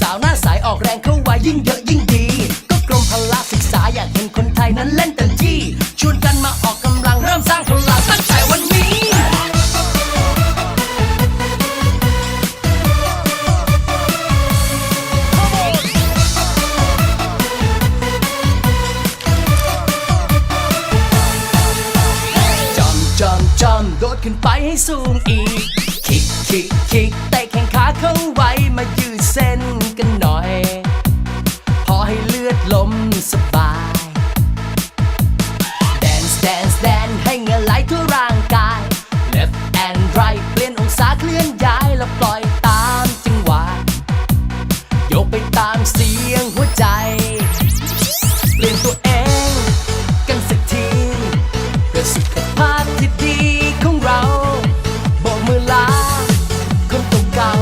สาวหน้าสายออกแรงเข้าวายิ่งเยอะยิ่งดี ก็กรมพละศึกษาอยากเห็นคนไทยนั้นเล่นเต็มที่ชวนกันมาออกกำลังเริ่มสร้างพลังตั้งแต่วันนี้จอมจอมจอมโดดขึ้นไปให้สูงอีก คิกคิกคิก ทั่วร่างกาย Left and right เปลี่ยนองศาเคลื่อนย้ายแล้วปล่อยตามจังหวะโยกไปตามเสียงหัวใจ เปลี่ยนตัวเองกันสักทีเพื่อสุขภาพที่ดีของเราโบกมือลาคนเก่า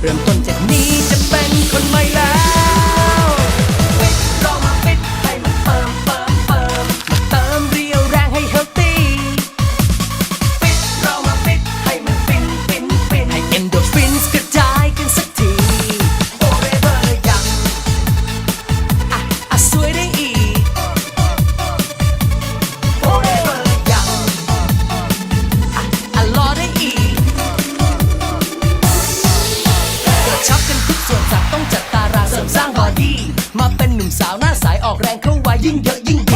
เริ่มต้นจากนี้ ริมสร้างบอดี้มาเป็นหนุ่มสาวหน้าใสออกแรงเข้าไว้ยิ่งเยอะยิ่ง